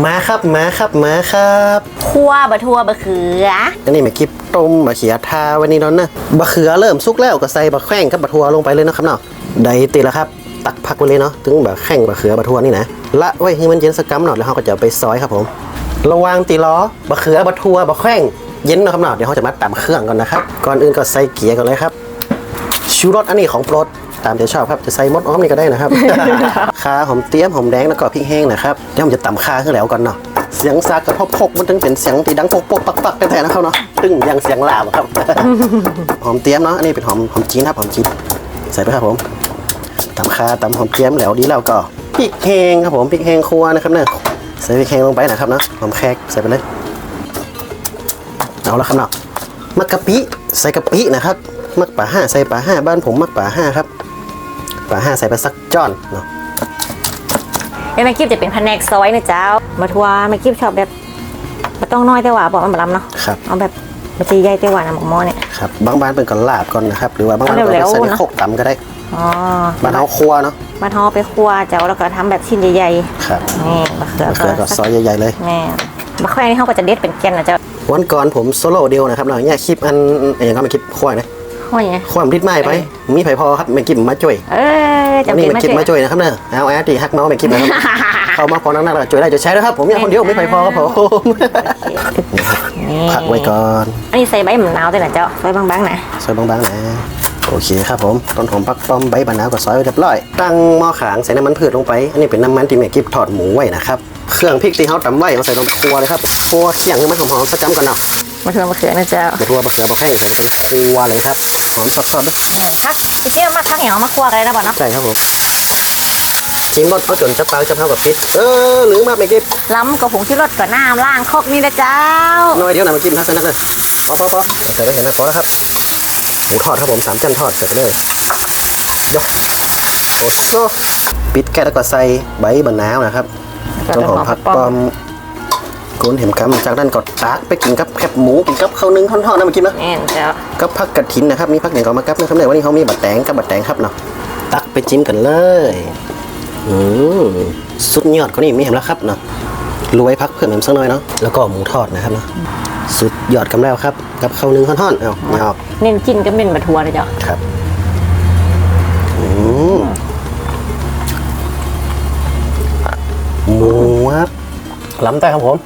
มาครับมาครับมาครับคั่วบะทั่วบะเขืออันนี้แม่กิบต้มบะเขียทาวันนี้เนอนนะบะเขือเริ่มสุกแล้วก็ใส่บะแข้งกับบะทัวลงไปเลยเนาะครับเนาะได้ตีแล้วครับ ตักพักไว้เลยเนาะถึงบะแข้งบะเขือบะทัวนี่นะละไว้ให้มันเย็นสักกัมหน่อยแล้วเราก็จะเอาไปซอยครับผม ระวังตีล้อบะเขือบะทัวบะแข้งเย็นเนาะครับเนาะเดี๋ยวเราจะมาตำเครื่องก่อนนะครับก่อนอื่นก็ใส่เกียร์ก่อนเลยครับชูรสอันนี้ของโปรด ตามใจชอบครับ จะใส่มดอ้อมนี่ก็ได้นะครับคาหอมเตี้ยมหอมแดงแล้วก็พริกแห้งนะครับ เดี๋ยวผมจะตำคาขึ้นแล้วก่อนเนาะ เสียงซากกระทบพกมันถึงเป็นเสียงตีดังปกปกปักปักแท้ๆนะครับเนาะ ตึ้งยังเสียงลาวอะครับ หอมเตี้ยมเนาะ อันนี้เป็นหอมหอมจีนครับหอมจีน ใส่ไปครับผมตำคาตำหอมเตี้ยมแล้วดีแล้วก็พริกแห้งครับผมพริกแห้งครัวนะครับเนี่ยใส่พริกแห้งลงไปนะครับเนาะหอมแขกใส่ไปเลยเอาละครับเนาะมักกะปิใส่กะปินะครับ มักป่าห้าใส่ป่าห้าบ้านผมมักป่าห้าครับ ป่าห้าใส่ไปสักจ้อนเนาะเอ้ยแม่กิฟจะเป็นแผนกซอยนะเจ้าบะทั่วแม่กิฟชอบแบบไม่ต้องน้อยแต่หว่าบอกมันบะลำเนาะครับเอาแบบมันจะใหญ่แต่หว่านะหมกหม้อเนี่ยครับบางบ้านเป็นก่อนลาบก่อนนะครับ หรือว่าบางบ้านก็เร็วๆใส่ในนะโคกตำก็ได้อ๋อบ้านเฮาครัวเนาะบ้านฮอไปคั่วเจ้าแล้วก็ทำแบบชิ้นใหญ่ครับๆนี่บะเขือมะเขือก็ซอยใหญ่ๆเลยแม่บะแขวงนี่เขาก็จะเด็ดเป็นแกนนะเจ้าวันก่อนผมโซโล่เดียวนะครับเนาะเนี่ยคลิปอันอย่างก็มาคลิปควายนะ ห้อยไงความริดไม้ไป มีไผพอครับไม่กิบมาช่วยเออจะวันนี้กินมามากิบเจ๊มาช่วยนะครับเนอะเอาแอดตีฮักเมาส์ไม่กิบนะครับเข้ามาพอนักๆแล้วช่วยได้จะใช้แล้วครับ ผมมีคนเดียวไม่ไผพอครับผมนี่พักไว้ก่อน อันนี้ใส่ใบมะนาวด้วยนะเจ้าใบบางๆนะซอยบางๆนะโอเคครับผมต้นหอมปักป้อมใบบะนาวกับซอยไว้เรียบร้อย ตั้งหม้อขางใส่น้ำมันพืชลงไปอันนี้เป็นน้ำมันที่แม่กิบทอดหมูไว้นะครับเครื่องพริกที่เขาตำไว้เอาใส่ลงไปครัวเลยครับครัวเคี่ยงให้มันหอมๆสักจำก่อนเนาะ มะเขือมะเขือนะเจ้าบะทัวบะเขือบะแข้งใส่ไปครัวเลยครับหอมสดๆด้วยแม่นพักพี่เตี้ยมากพักเหนียวมาคั่วกันเลยนะบ่เนาะใช่ครับผมจิ้มรสเอาจนจะปากจะเท่ากับพริกเออหรือมาไม่กิบล้ำกับผงชูรสกับน้ำล้างครกนี่นะเจ้าน้อยเดียวนะมากินทักกันนักเลยพอพอพอใส่ไปเห็นไหมพอแล้วครับหมูทอดครับผมสามชั้นทอดใส่ไปเลยยกโอ้โซปิดแก๊สแล้วก็ใส่ใบบะนาวนะครับต้นหอมผักป้อม กุนเห็มคำจากนั้นก็ตักไปกินกับแคบหมูกินกับข้าวนึ่งทอดๆนะมากินนะแม่นเจ้ากับผักกระถินนะครับมีผักอย่างก็มากับนะครับเนี่ยวันนี้เขามีบัตรแตงกับบัตรแตงครับเนาะตักไปจิ้มกันเลยอืมสุดยอดก็นี่มีเห็นแล้วครับเนาะรวยพักเพิ่มเติมสักหน่อยเนาะแล้วก็หมูทอดนะครับเนาะสุดยอดกันแล้วครับ กับข้าวนึ่งท่อนๆเอาไม่ออกเน้นกินก็เป็นบะทัวนะเจ้าครับอืมหมูครับล้ำแต่ครับผม